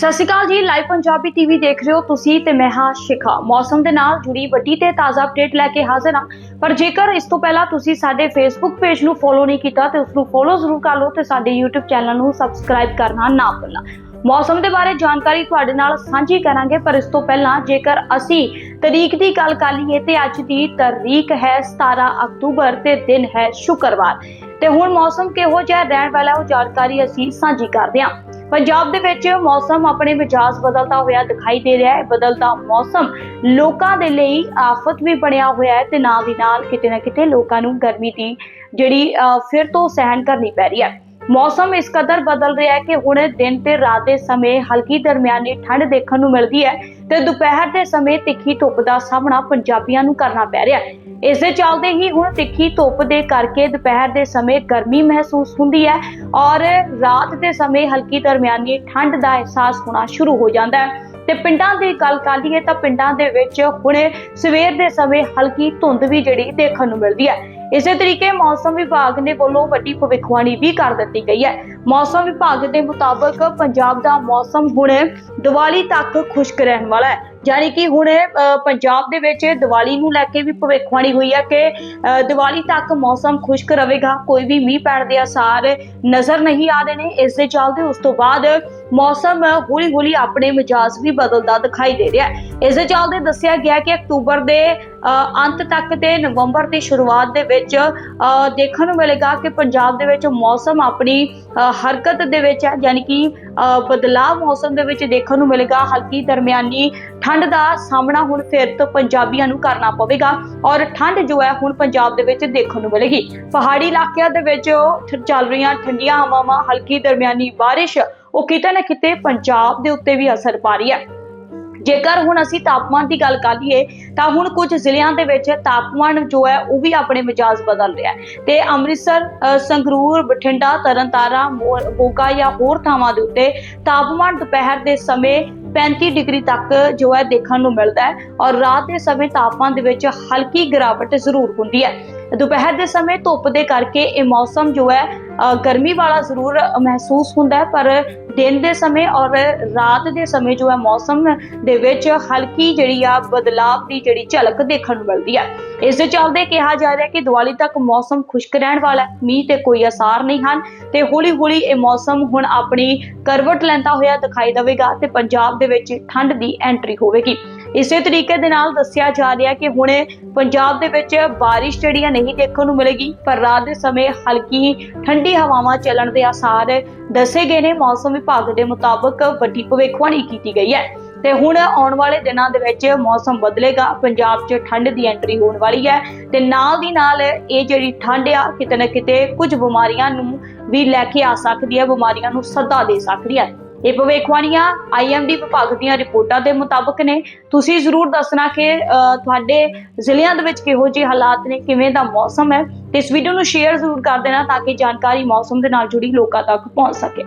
ਸਤਿ ਸ਼੍ਰੀ ਅਕਾਲ ਜੀ live Punjabi TV ਦੇਖ ਰਹੇ ਹੋ ਤੁਸੀਂ ਤੇ ਮੈਂ ਹਾਂ ਸ਼ਿਖਾ। ਮੌਸਮ ਦੇ ਨਾਲ ਜੁੜੀ ਵੱਡੀ ਤੇ ਤਾਜ਼ਾ ਅਪਡੇਟ ਲੈ ਕੇ ਹਾਜ਼ਰ ਹਾਂ। ਪਰ ਜੇਕਰ ਇਸ ਤੋਂ ਪਹਿਲਾਂ ਤੁਸੀਂ ਸਾਡੇ ਫੇਸਬੁੱਕ ਪੇਜ ਨੂੰ ਫੋਲੋ ਨਹੀਂ ਕੀਤਾ ਤੇ ਉਸ ਨੂੰ ਫੋਲੋ ਜ਼ਰੂਰ ਕਰ ਲਓ ਤੇ ਸਾਡੇ YouTube ਚੈਨਲ ਨੂੰ ਸਬਸਕ੍ਰਾਈਬ ਕਰਨਾ ਨਾ ਭੁੱਲਣਾ। ਮੌਸਮ ਦੇ ਬਾਰੇ ਜਾਣਕਾਰੀ ਤੁਹਾਡੇ ਨਾਲ ਸਾਂਝੀ ਕਰਾਂਗੇ, ਪਰ ਇਸ ਤੋਂ ਪਹਿਲਾਂ ਜੇਕਰ ਅਸੀਂ ਤਰੀਕ ਦੀ ਗੱਲ ਕਰ ਲਈਏ ਤੇ ਅੱਜ ਦੀ ਤਰੀਕ ਹੈ 17 ਅਕਤੂਬਰ ਤੇ ਦਿਨ ਹੈ ਸ਼ੁੱਕਰਵਾਰ। ਤੇ ਹੁਣ ਮੌਸਮ ਕਿਹੋ ਜਿਹਾ ਰਹਿਣ ਵਾਲਾ ਉਹ ਜਾਣਕਾਰੀ ਅਸੀਂ ਸਾਂਝੀ ਕਰਦੇ ਹਾਂ। ਪੰਜਾਬ ਦੇ ਵਿੱਚ ਮੌਸਮ ਆਪਣੇ ਮਿਜਾਜ਼ ਬਦਲਦਾ ਹੋਇਆ ਦਿਖਾਈ ਦੇ ਰਿਹਾ ਹੈ। ਬਦਲਦਾ ਮੌਸਮ ਲੋਕਾਂ ਦੇ ਲਈ ਆਫਤ ਵੀ ਬਣਿਆ ਹੋਇਆ ਹੈ ਤੇ ਨਾਲ ਦੀ ਨਾਲ ਕਿਤੇ ਨਾ ਕਿਤੇ ਲੋਕਾਂ ਨੂੰ ਗਰਮੀ ਦੀ ਜਿਹੜੀ ਅਹ, ਫਿਰ ਤੋਂ ਸਹਿਣ ਕਰਨੀ ਪੈ ਰਹੀ ਹੈ। ਮੌਸਮ ਇਸ ਕਦਰ ਬਦਲ ਰਿਹਾ ਹੈ ਕਿ ਹੁਣ ਦਿਨ ਤੇ ਰਾਤ ਦੇ ਸਮੇਂ ਹਲਕੀ ਦਰਮਿਆਨੀ ਠੰਡ ਦੇਖਣ ਨੂੰ ਮਿਲਦੀ ਹੈ ਤੇ ਦੁਪਹਿਰ ਦੇ ਸਮੇਂ ਤਿੱਖੀ ਧੁੱਪ ਦਾ ਸਾਹਮਣਾ ਪੰਜਾਬੀਆਂ ਨੂੰ ਕਰਨਾ ਪੈ ਰਿਹਾ ਹੈ। ਇਸ ਦੇ ਚੱਲਦੇ ਹੀ ਹੁਣ ਤਿੱਖੀ ਧੁੱਪ ਦੇ ਕਰਕੇ ਦੁਪਹਿਰ ਦੇ ਸਮੇਂ ਗਰਮੀ ਮਹਿਸੂਸ ਹੁੰਦੀ ਹੈ ਔਰ ਰਾਤ ਦੇ ਸਮੇਂ ਹਲਕੀ ਦਰਮਿਆਨੀ ਠੰਡ ਦਾ ਅਹਿਸਾਸ ਹੋਣਾ ਸ਼ੁਰੂ ਹੋ ਜਾਂਦਾ ਹੈ। ਤੇ ਪਿੰਡਾਂ ਦੀ ਗੱਲ ਕਰ ਲਈਏ ਤਾਂ ਪਿੰਡਾਂ ਦੇ ਵਿੱਚ ਹੁਣੇ ਸਵੇਰ ਦੇ ਸਮੇਂ ਹਲਕੀ ਧੁੰਦ ਵੀ ਜਿਹੜੀ ਦੇਖਣ ਨੂੰ ਮਿਲਦੀ ਹੈ। ਇਸੇ ਤਰੀਕੇ ਮੌਸਮ ਵਿਭਾਗ ਨੇ ਵੱਲੋਂ ਵੱਡੀ ਭਵਿੱਖਬਾਣੀ ਵੀ ਕਰ ਦਿੱਤੀ ਗਈ ਹੈ। ਮੌਸਮ ਵਿਭਾਗ ਦੇ ਮੁਤਾਬਕ ਪੰਜਾਬ ਦਾ ਮੌਸਮ ਹੁਣ ਦੀਵਾਲੀ ਤੱਕ ਖੁਸ਼ਕ ਰਹਿਣ ਵਾਲਾ ਹੈ। ਯਾਨੀ ਕਿ ਹੁਣ ਪੰਜਾਬ ਦੇ ਵਿੱਚ ਦੀਵਾਲੀ ਨੂੰ ਲੈ ਕੇ ਵੀ ਭਵਿੱਖਬਾਣੀ ਹੋਈ ਹੈ ਕਿ ਦੀਵਾਲੀ ਤੱਕ ਮੌਸਮ ਖੁਸ਼ਕ ਰਹੇਗਾ। ਕੋਈ ਵੀ ਮੀਂਹ ਪੈਣ ਦੇ ਆਸਾਰ ਨਜ਼ਰ ਨਹੀਂ ਆ ਰਹੇ ਨੇ। ਇਸ ਦੇ ਚੱਲਦੇ ਉਸ ਤੋਂ ਬਾਅਦ ਮੌਸਮ ਹੌਲੀ ਹੌਲੀ ਆਪਣੇ ਮਿਜਾਜ਼ ਵੀ ਬਦਲਦਾ ਦਿਖਾਈ ਦੇ ਰਿਹਾ ਹੈ। ਇਸ ਦੇ ਚੱਲਦੇ ਦੱਸਿਆ ਗਿਆ ਕਿ ਅਕਤੂਬਰ ਦੇ ਅ, ਅੰਤ ਤੱਕ ਤੇ ਨਵੰਬਰ ਦੀ ਸ਼ੁਰੂਆਤ ਦੇ ਵਿੱਚ ਅ, ਦੇਖਣ ਨੂੰ ਮਿਲੇਗਾ ਕਿ ਪੰਜਾਬ ਦੇ ਵਿੱਚ ਮੌਸਮ ਆਪਣੀ ਹਰਕਤ ਦੇ ਵਿੱਚ ਹੈ ਯਾਨੀ ਕਿ ਬਦਲਾਅ ਮੌਸਮ ਦੇ ਵਿੱਚ ਦੇਖਣ ਨੂੰ ਮਿਲੇਗਾ। ਹਲਕੀ ਦਰਮਿਆਨੀ ਠੰਡ ਦਾ ਸਾਹਮਣਾ ਹੁਣ ਫਿਰ ਤੋਂ ਪੰਜਾਬੀਆਂ ਨੂੰ ਕਰਨਾ ਪਵੇਗਾ ਔਰ ਠੰਡ ਜੋ ਹੈ ਹੁਣ ਪੰਜਾਬ ਦੇ ਵਿੱਚ ਦੇਖਣ ਨੂੰ ਮਿਲੇਗੀ। ਪਹਾੜੀ ਇਲਾਕਿਆਂ ਦੇ ਵਿੱਚ ਚੱਲ ਰਹੀਆਂ ਠੰਡੀਆਂ ਹਵਾਵਾਂ ਹਲਕੀ ਦਰਮਿਆਨੀ ਬਾਰਿਸ਼ ਉਹ ਕਿਤੇ ਨਾ ਕਿਤੇ ਪੰਜਾਬ ਦੇ ਉੱਤੇ ਵੀ ਅਸਰ ਪਾ ਰਹੀ ਹੈ। ਜੇਕਰ ਹੁਣ ਅਸੀਂ ਤਾਪਮਾਨ ਦੀ ਗੱਲ ਕਰ ਲਈਏ, ਤਾਂ ਹੁਣ ਕੁਝ ਜ਼ਿਲ੍ਹਿਆਂ ਦੇ ਵਿੱਚ ਤਾਪਮਾਨ ਜੋ ਹੈ, ਉਹ ਵੀ ਆਪਣੇ ਮਿਜਾਜ਼ ਬਦਲ ਰਿਹਾ ਹੈ। ਤੇ ਅੰਮ੍ਰਿਤਸਰ ਸੰਗਰੂਰ, ਬਠਿੰਡਾ, ਤਰਨਤਾਰਨ ਮੋਰ- ਮੋਗਾ ਜਾਂ ਹੋਰ ਥਾਵਾਂ ਦੇ ਉੱਤੇ ਤਾਪਮਾਨ ਦੁਪਹਿਰ ਦੇ ਸਮੇਂ 35 ਡਿਗਰੀ ਤੱਕ ਜੋ ਹੈ, ਦੇਖਣ ਨੂੰ ਮਿਲਦਾ ਹੈ ਔਰ ਰਾਤ ਦੇ ਸਮੇਂ ਤਾਪਮਾਨ ਦੇ ਵਿੱਚ ਹਲਕੀ ਗਿਰਾਵਟ ਜ਼ਰੂਰ ਹੁੰਦੀ ਹੈ। ਦੁਪਹਿਰ ਦੇ ਸਮੇਂ ਧੁੱਪ ਦੇ ਕਰਕੇ ਇਹ ਮੌਸਮ ਜੋ ਹੈ ਗਰਮੀ ਵਾਲਾ ਜ਼ਰੂਰ ਮਹਿਸੂਸ ਹੁੰਦਾ ਹੈ, ਪਰ ਦਿਨ ਦੇ ਸਮੇਂ ਔਰ ਰਾਤ ਦੇ ਸਮੇਂ ਜੋ ਹੈ ਮੌਸਮ ਦੇ ਵਿੱਚ ਹਲਕੀ ਜਿਹੜੀ ਆ ਬਦਲਾਵ ਦੀ ਜਿਹੜੀ ਝਲਕ ਦੇਖਣ ਨੂੰ ਮਿਲਦੀ ਹੈ। ਇਸ ਦੇ ਚੱਲਦੇ ਕਿਹਾ ਜਾ ਰਿਹਾ ਕਿ ਦੀਵਾਲੀ ਤੱਕ ਮੌਸਮ ਖੁਸ਼ਕ ਰਹਿਣ ਵਾਲਾ ਹੈ, ਮੀਂਹ ਤੇ ਕੋਈ ਅਸਾਰ ਨਹੀਂ ਹਨ ਤੇ ਹੌਲੀ ਹੌਲੀ ਇਹ ਮੌਸਮ ਹੁਣ ਆਪਣੀ ਕਰਵਟ ਲੈਂਦਾ ਹੋਇਆ ਦਿਖਾਈ ਦੇਵੇਗਾ ਤੇ ਪੰਜਾਬ ਦੇ ਵਿੱਚ ਠੰਡ ਦੀ ਐਂਟਰੀ ਹੋਵੇਗੀ। ਇਸੇ ਤਰੀਕੇ ਦੇ ਨਾਲ ਦੱਸਿਆ ਜਾ ਰਿਹਾ ਕਿ ਹੁਣੇ ਪੰਜਾਬ ਦੇ ਵਿੱਚ ਬਾਰਿਸ਼ ਜਿਹੜੀ ਆ ਨਹੀਂ ਦੇਖਣ ਨੂੰ ਮਿਲੇਗੀ, ਪਰ ਰਾਤ ਦੇ ਸਮੇਂ ਹਲਕੀ ਠੰਡੀ ਹਵਾਵਾਂ ਚੱਲਣ ਦੇ ਆਸਾਰ ਦੱਸੇ ਗਏ ਨੇ। ਮੌਸਮ ਵਿਭਾਗ ਦੇ ਮੁਤਾਬਕ ਵੱਡੀ ਭਵਿੱਖਬਾਣੀ ਕੀਤੀ ਗਈ ਹੈ। ਤੇ ਹੁਣ ਆਉਣ ਵਾਲੇ ਦਿਨਾਂ ਦੇ ਵਿੱਚ ਮੌਸਮ ਬਦਲੇਗਾ। ਪੰਜਾਬ 'ਚ ਠੰਡ ਦੀ ਐਂਟਰੀ ਹੋਣ ਵਾਲੀ ਹੈ ਤੇ ਨਾਲ ਦੀ ਨਾਲ ਇਹ ਜਿਹੜੀ ਠੰਡ ਆ, ਕਿਤੇ ਨਾ ਕਿਤੇ ਕੁਝ ਬਿਮਾਰੀਆਂ ਨੂੰ ਵੀ ਲੈ ਕੇ ਆ ਸਕਦੀ ਹੈ, ਬਿਮਾਰੀਆਂ ਨੂੰ ਸੱਦਾ ਦੇ ਸਕਦੀ ਹੈ। ਇਹ ਭਵਿੱਖਬਾਣੀਆਂ ਆਈਐਮਡੀ ਵਿਭਾਗ ਦੀਆਂ ਰਿਪੋਰਟਾਂ ਦੇ ਮੁਤਾਬਕ ਨੇ। ਤੁਸੀਂ ਜ਼ਰੂਰ ਦੱਸਣਾ ਕਿ ਅਹ, ਤੁਹਾਡੇ ਜ਼ਿਲ੍ਹਿਆਂ ਦੇ ਵਿੱਚ ਕਿਹੋ ਜਿਹੇ ਹਾਲਾਤ ਨੇ ਕਿਵੇਂ ਦਾ ਮੌਸਮ ਹੈ। ਤੇ ਇਸ ਵੀਡੀਓ ਨੂੰ ਸ਼ੇਅਰ ਜ਼ਰੂਰ ਕਰ ਦੇਣਾ ਤਾਂ ਕਿ ਜਾਣਕਾਰੀ ਮੌਸਮ ਦੇ ਨਾਲ ਜੁੜੀ ਲੋਕਾਂ ਤੱਕ ਪਹੁੰਚ ਸਕੇ।